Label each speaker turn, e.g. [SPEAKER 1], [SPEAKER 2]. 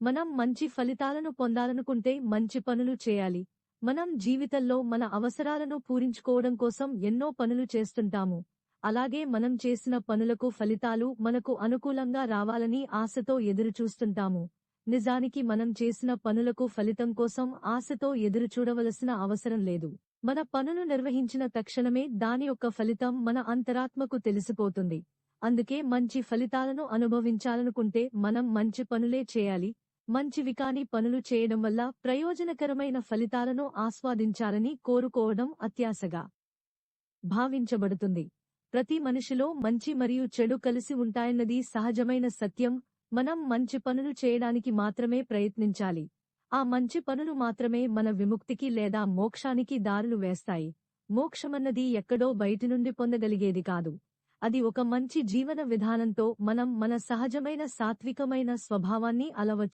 [SPEAKER 1] మనం మంచి ఫలితాలను పొందాలనుకుంటే మంచి పనులు చేయాలి. మనం జీవితంలో మన అవసరాలను పూరించుకోవడం కోసం ఎన్నో పనులు చేస్తుంటాము. అలాగే మనం చేసిన పనులకు ఫలితాలు మనకు అనుకూలంగా రావాలని ఆశతో ఎదురుచూస్తుంటాము. నిజానికి మనం చేసిన పనులకు ఫలితం కోసం ఆశతో ఎదురుచూడవలసిన అవసరం లేదు. మన పనులు నిర్వహించిన తక్షణమే దాని యొక్క ఫలితం మన అంతరాత్మకు తెలిసిపోతుంది. అందుకే మంచి ఫలితాలను అనుభవించాలనుకుంటే మనం మంచి పనులే చేయాలి. మంచివి కాని పనులు చేయడం వల్ల ప్రయోజనకరమైన ఫలితాలను ఆస్వాదించాలని కోరుకోవడం అత్యాశగా భావించబడుతుంది. ప్రతి మనిషిలో మంచి మరియు చెడు కలిసి ఉంటాయన్నది సహజమైన సత్యం. మనం మంచి పనులు చేయడానికి మాత్రమే ప్రయత్నించాలి. ఆ మంచి పనులు మాత్రమే మన విముక్తికి లేదా మోక్షానికి దారులు వేస్తాయి. మోక్షమన్నది ఎక్కడో బయటి నుండి పొందగలిగేది కాదు. అది ఒక మంచి జీవన విధానంతో మనం మన సహజమైన సాత్వికమైన స్వభావాన్ని అలవచ్చు